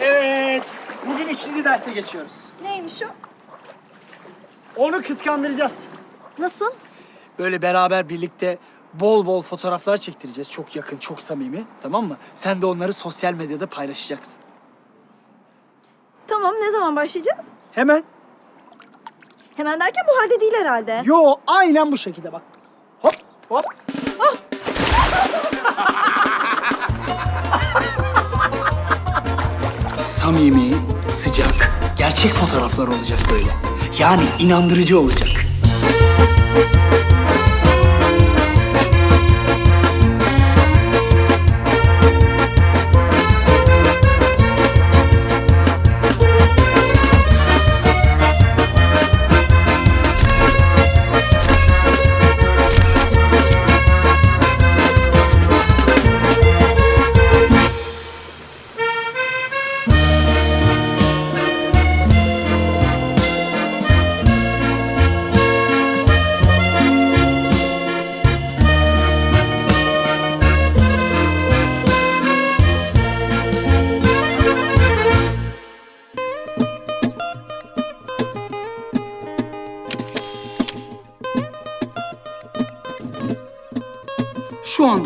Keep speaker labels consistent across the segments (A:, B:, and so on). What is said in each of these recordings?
A: Evet. Bugün ikinci derse geçiyoruz.
B: Neymiş o?
A: Onu kıskandıracağız.
B: Nasıl?
A: Böyle beraber birlikte bol bol fotoğraflar çektireceğiz. Çok yakın, çok samimi. Tamam mı? Sen de onları sosyal medyada paylaşacaksın.
B: Tamam ne zaman başlayacağız?
A: Hemen.
B: Hemen derken bu halde değil herhalde.
A: Yo, aynen bu şekilde bak. Hop, hop. Samimi, sıcak, gerçek fotoğraflar olacak böyle. Yani inandırıcı olacak.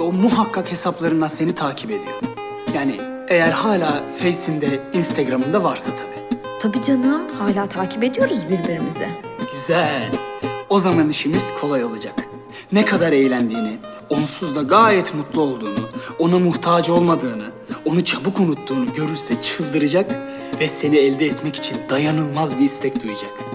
A: Anda o muhakkak hesaplarından seni takip ediyor. Yani eğer hala Face'inde, Instagram'ında varsa tabii.
B: Tabii canım. Hala takip ediyoruz birbirimizi.
A: Güzel. O zaman işimiz kolay olacak. Ne kadar eğlendiğini, onsuz da gayet mutlu olduğunu, ona muhtaç olmadığını, onu çabuk unuttuğunu görürse çıldıracak ve seni elde etmek için dayanılmaz bir istek duyacak.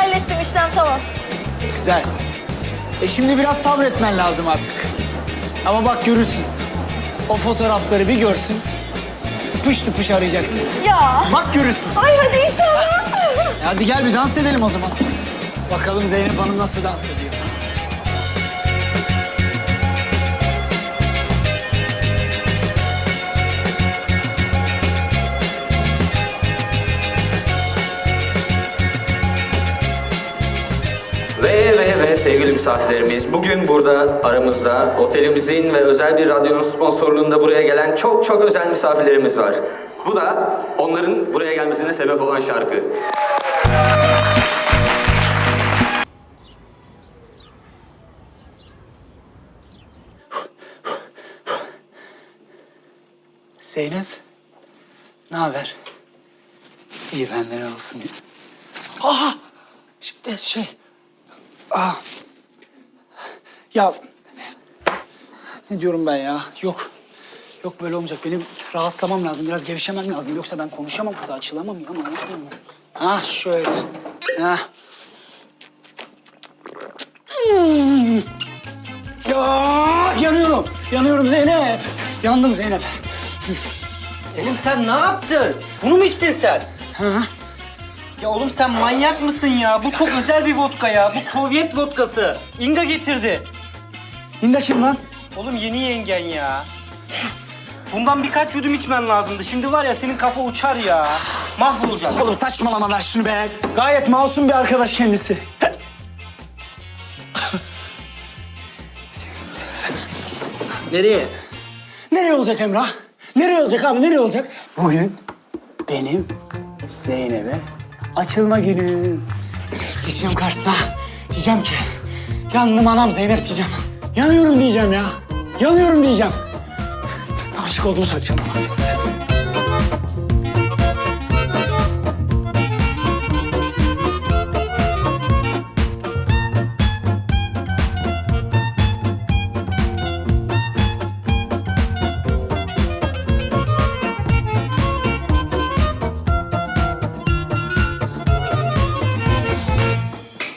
B: Hallettim işlem tamam.
A: Güzel. E şimdi biraz sabretmen lazım artık. Ama bak görürsün. O fotoğrafları bir görsün. Tıpış tıpış arayacaksın.
B: Ya.
A: Bak görürsün.
B: Ay hadi inşallah.
A: E Hadi gel bir dans edelim o zaman. Bakalım Zeynep Hanım nasıl dans ediyor.
C: Sevgili misafirlerimiz bugün burada aramızda otelimizin ve özel bir radyonun sponsorluğunda buraya gelen çok çok özel misafirlerimiz var. Bu da onların buraya gelmesine sebep olan şarkı.
A: Zeynep, ne haber? İyi benden olsun. Aa, şimdi şey, aa, ya ne diyorum ben ya? Yok, yok böyle olmayacak. Benim rahatlamam lazım, biraz gevşemem lazım. Yoksa ben konuşamam kıza, açılamam ya. Anlatamam. Ha şöyle, ha. Hmm. Ya, yanıyorum, yanıyorum Zeynep. Yandım Zeynep.
D: Selim sen ne yaptın? Bunu mu içtin sen?
A: Ha?
D: Ya oğlum sen manyak mısın ya? Bu çok özel bir vodka ya. Bu Sovyet vodkası. Inga getirdi.
A: İnda kim lan?
D: Oğlum yeni yengen ya. Bundan birkaç yudum içmen lazımdı. Şimdi var ya senin kafa uçar ya. Mahvolacak.
A: Oğlum saçmalama ver şunu be. Gayet masum bir arkadaş kendisi.
D: Nereye?
A: Nereye olacak Emrah? Nereye olacak abi? Nereye olacak? Bugün benim Zeynep'e açılma günü. Geçeceğim karşısına. Diyeceğim ki yandım anam Zeynep diyeceğim. Yanıyorum diyeceğim ya. Yanıyorum diyeceğim. Aşık olduğumu söyleyeceğim Zeynep'e.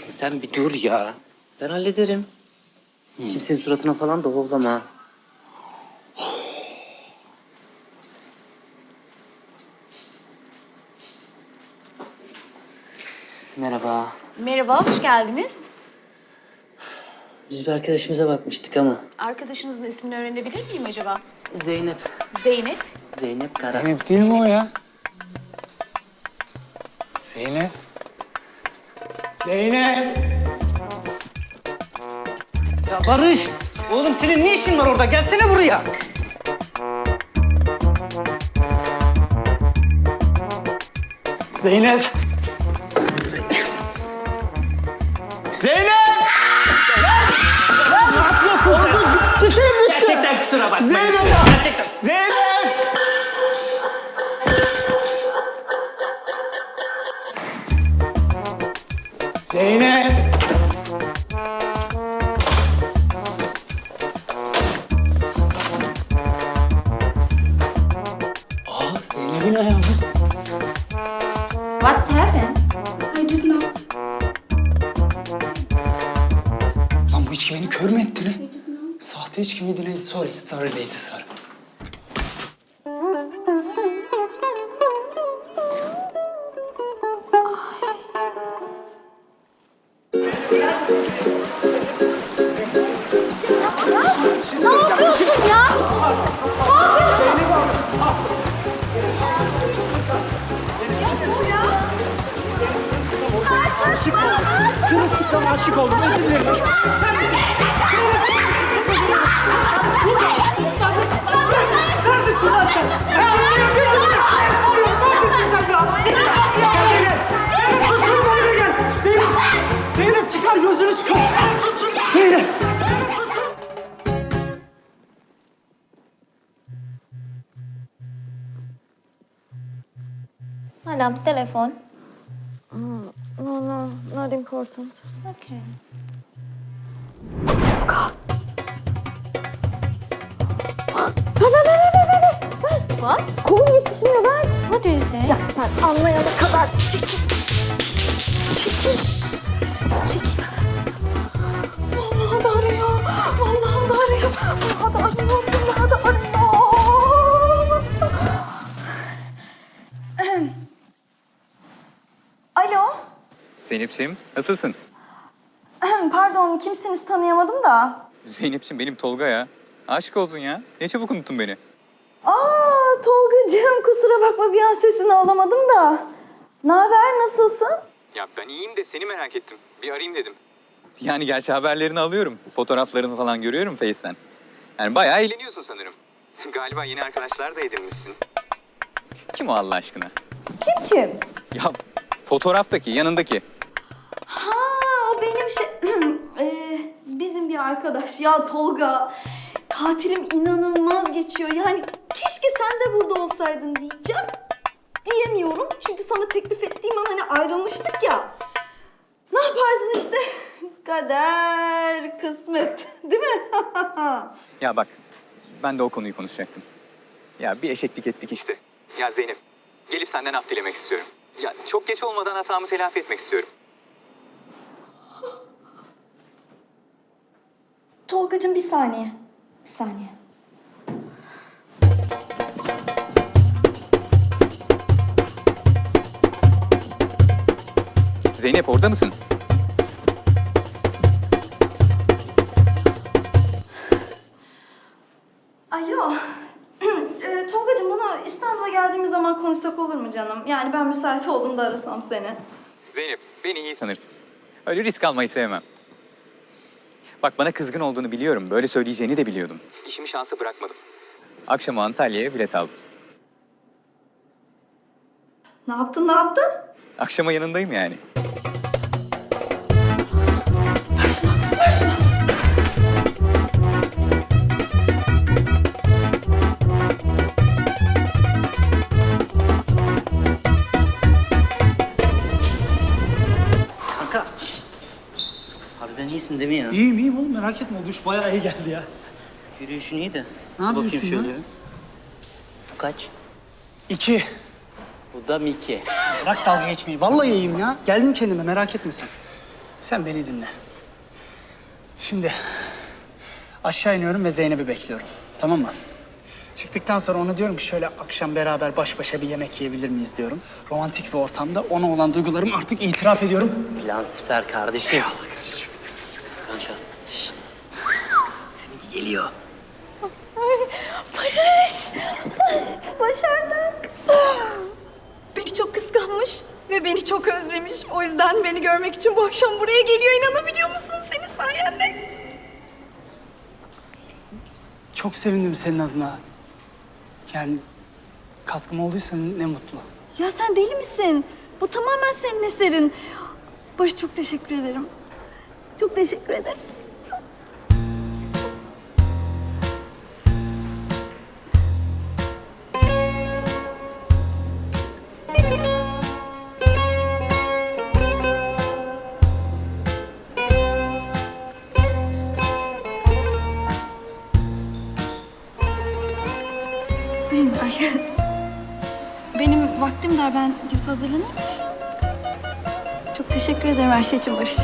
D: Sen bir dur ya. Ben hallederim. Kimsenin suratına falan da hollama. Merhaba.
E: Merhaba, hoş geldiniz. Biz bir arkadaşımıza bakmıştık ama.
F: Arkadaşınızın ismini öğrenebilir miyim acaba?
E: Zeynep.
F: Zeynep.
E: Zeynep Kara.
A: Zeynep değil mi o ya? Zeynep. Zeynep.
D: Ya Barış! Oğlum senin ne işin var orada? Gelsene buraya.
A: Zeynep. Zeynep!
D: Gerçekten kusura bakma.
A: Zeynep!
D: Gerçekten.
A: Zeynep! Zeynep! Sahte içki miydi neydi? Sorry, sorry lady, sorry.
G: Ne yapıyorsun ya? Ne yapıyorsun?
D: Sırılsıklam aşık oldum. Özür dilerim.
B: Madam, telefon.
H: No, no, not important.
B: Okay. What?
H: Kolum yetişmiyor ver.
B: What do you say?
H: Ya sen anlayana kadar çekil. Çekil. Çekil.
I: Zeynep'ciğim nasılsın?
H: Pardon kimsiniz tanıyamadım da.
I: Zeynep'ciğim benim Tolga ya. Aşık olsun ya. Ne çabuk unuttun beni.
H: Aa Tolgacığım kusura bakma bir an sesini alamadım da. Ne haber nasılsın?
I: Ya ben iyiyim de seni merak ettim. Bir arayayım dedim. Yani gerçi haberlerini alıyorum. Fotoğraflarını falan görüyorum Face'ten. Yani bayağı eğleniyorsun sanırım. Galiba yeni arkadaşlar da edinmişsin. Kim o Allah aşkına?
H: Kim kim?
I: Ya fotoğraftaki, yanındaki.
H: Arkadaş ya Tolga. Tatilim inanılmaz geçiyor. Yani keşke sen de burada olsaydın diyeceğim. Diyemiyorum çünkü sana teklif ettiğim an hani ayrılmıştık ya. Ne yaparsın işte? Kader, kısmet. Değil mi?
I: Ya bak, ben de o konuyu konuşacaktım. Ya bir eşeklik ettik işte. Ya Zeynep, gelip senden af dilemek istiyorum. Ya çok geç olmadan hatamı telafi etmek istiyorum.
H: Tolgacığım bir saniye. Bir saniye.
I: Zeynep orada mısın?
H: Alo. Ee, Tolgacığım bunu İstanbul'a geldiğimiz zaman konuşsak olur mu canım? Yani ben müsait olduğumda arasam seni.
I: Zeynep, beni iyi tanırsın. Öyle risk almayı sevmem. Bak bana kızgın olduğunu biliyorum. Böyle söyleyeceğini de biliyordum. İşimi şansa bırakmadım. Akşam Antalya'ya bilet aldım.
H: Ne yaptın, ne yaptın?
I: Akşama yanındayım yani.
E: İyisin değil mi ya?
D: İyiyim iyiyim oğlum merak etme. O duş bayağı iyi geldi ya.
E: Yürüyüşün iyi de.
D: Ne
E: Bakayım
D: yapıyorsun
E: şöyle.
D: lan?
E: Bu kaç?
A: İki.
E: Bu da Miki.
A: Bırak dalga geçmeyi. Vallahi iyiyim ya. Geldim kendime merak etme sen. Sen beni dinle. Şimdi aşağı iniyorum ve Zeynep'i bekliyorum. Tamam mı? Çıktıktan sonra ona diyorum ki şöyle akşam beraber baş başa bir yemek yiyebilir miyiz diyorum. Romantik bir ortamda ona olan duygularımı artık itiraf ediyorum.
E: Plan süper kardeşim. Eyvallah Kanka. şşt.
A: geliyor.
H: Barış! Başardık. Beni çok kıskanmış ve beni çok özlemiş. O yüzden beni görmek için bu akşam buraya geliyor. İnanabiliyor musun senin sayende?
A: Çok sevindim senin adına. Yani katkım olduysa ne mutlu.
H: Ya sen deli misin? Bu tamamen senin eserin. Barış çok teşekkür ederim. Çok teşekkür ederim. Ay, Benim vaktim dar. Ben gidip hazırlanayım. Çok teşekkür ederim her şey için Barış.